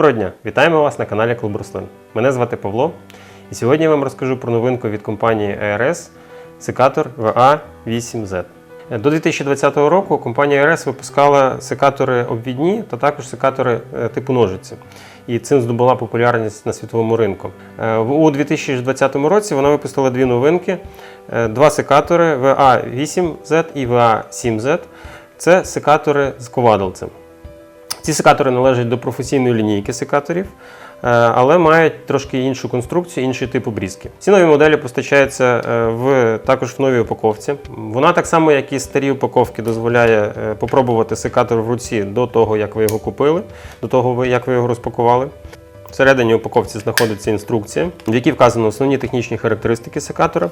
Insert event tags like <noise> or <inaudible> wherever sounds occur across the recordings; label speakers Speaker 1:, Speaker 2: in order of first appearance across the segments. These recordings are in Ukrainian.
Speaker 1: Доброго дня! Вітаємо вас на каналі Клуб Руслин. Мене звати Павло, і сьогодні я вам розкажу про новинку від компанії ARS секатор VA8Z. До 2020 року компанія ARS випускала секатори обвідні та також секатори е, типу ножиці. І цим здобула популярність на світовому ринку. Е, У 2020 році вона випустила дві новинки: Е, два секатори VA8Z і VA7Z. Це секатори з ковадалцем. Ці секатори належать до професійної лінійки секаторів, е, але мають трошки іншу конструкцію, інший тип обрізки. Ці нові моделі постачаються е, в, також в новій упаковці. Вона так само, як і старі упаковки, дозволяє е, попробувати секатор в руці до того, як ви його купили, до того, як ви його розпакували. Всередині упаковці знаходиться інструкція, в якій вказано основні технічні характеристики секатора,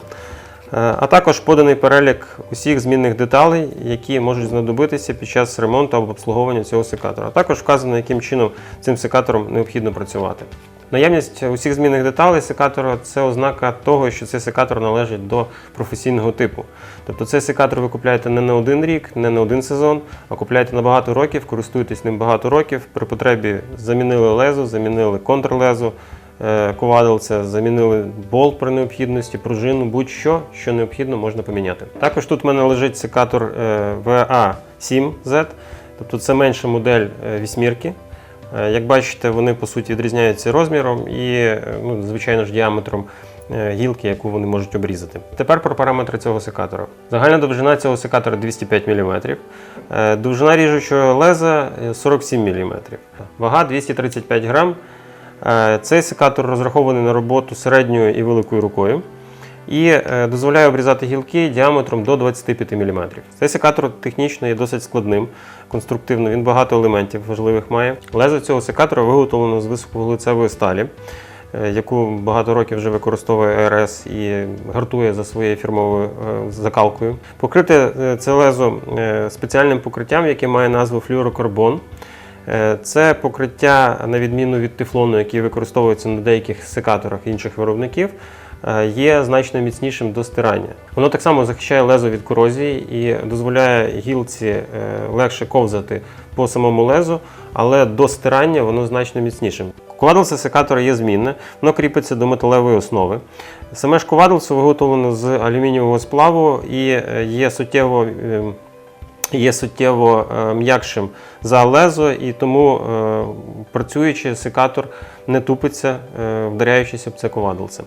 Speaker 1: а також поданий перелік усіх змінних деталей, які можуть знадобитися під час ремонту або обслуговування цього секатора. А також вказано, яким чином цим секатором необхідно працювати. Наявність усіх змінних деталей секатора це ознака того, що цей секатор належить до професійного типу. Тобто цей секатор ви купляєте не на один рік, не на один сезон, а купляєте на багато років, користуєтесь ним багато років. При потребі замінили лезо, замінили контрлезо, е, ковадилце, замінили болт при необхідності, пружину, будь-що, що необхідно, можна поміняти. Також тут в мене лежить секатор е, VA7Z, тобто це менша модель е, вісьмірки. Е, Як бачите, вони по суті відрізняються розміром і, е, ну, звичайно ж, діаметром е, гілки, яку вони можуть обрізати. Тепер про параметри цього секатора. Загальна довжина цього секатора 205 мм, е, довжина ріжучого леза е, 47 мм, вага 235 грам. Е, Цей секатор розрахований на роботу середньою і великою рукою і е, дозволяє обрізати гілки діаметром до 25 мм. Цей секатор технічно є досить складним, конструктивно, він багато елементів важливих має. Лезо цього секатора виготовлено з високовуглецевої сталі, е, яку багато років вже використовує РС і гартує за своєю фірмовою закалкою. Покрите це лезо спеціальним покриттям, яке має назву флюорокарбон. Е, Це покриття, на відміну від тефлону, який використовується на деяких секаторах інших виробників, е, є значно міцнішим до стирання. Воно так само захищає лезо від корозії і дозволяє гілці е, легше ковзати по самому лезу, але до стирання воно значно міцнішим. Ковадлце секатора є змінне, воно кріпиться до металевої основи. Саме ж ковадлце виготовлено з алюмінієвого сплаву і є суттєво е, є суттєво е, м'якшим за лезо, і тому е, працюючи секатор не тупиться, е, вдаряючись об це ковадилце.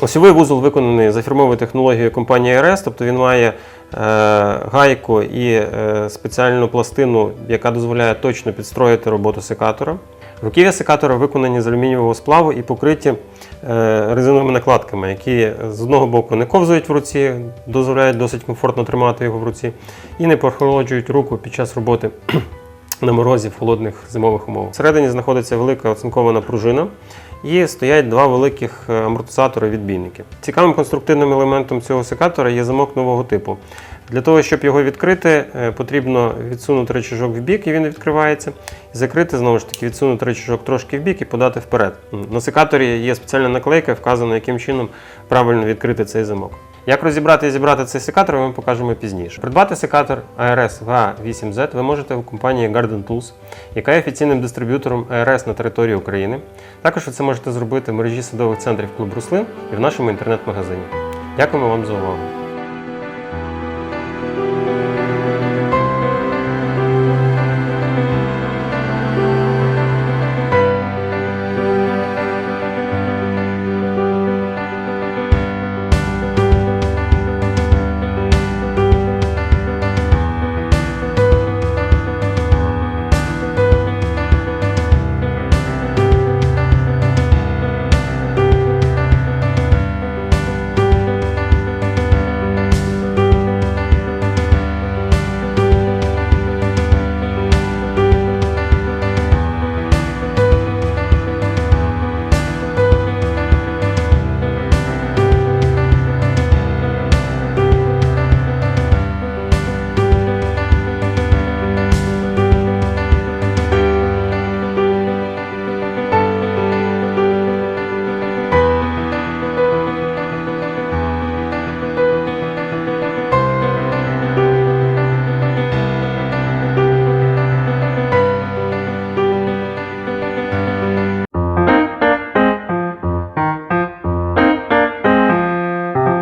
Speaker 1: Осьовий вузол виконаний за фірмовою технологією компанії RS, тобто він має е, гайку і е, спеціальну пластину, яка дозволяє точно підстроїти роботу секатора. Руків'я секатора виконані з алюмінієвого сплаву і покриті е, резиновими накладками, які з одного боку не ковзають в руці, дозволяють досить комфортно тримати його в руці, і не прохолоджують руку під час роботи <clears throat> на морозі в холодних зимових умовах. Всередині знаходиться велика оцинкована пружина і стоять два великих е, амортизатори-відбійники. Цікавим конструктивним елементом цього секатора є замок нового типу. Для того, щоб його відкрити, е, потрібно відсунути речажок в бік, і він відкривається. І закрити, знову ж таки, відсунути речажок трошки в бік і подати вперед. На секаторі є спеціальна наклейка, вказано, яким чином правильно відкрити цей замок. Як розібрати і зібрати цей секатор, ми покажемо пізніше. Придбати секатор ARS VA8Z ви можете у компанії Garden Tools, яка є офіційним дистриб'ютором ARS на території України. Також ви це можете зробити в мережі садових центрів Клуб Руслин і в нашому інтернет-магазині. Дякуємо вам за увагу!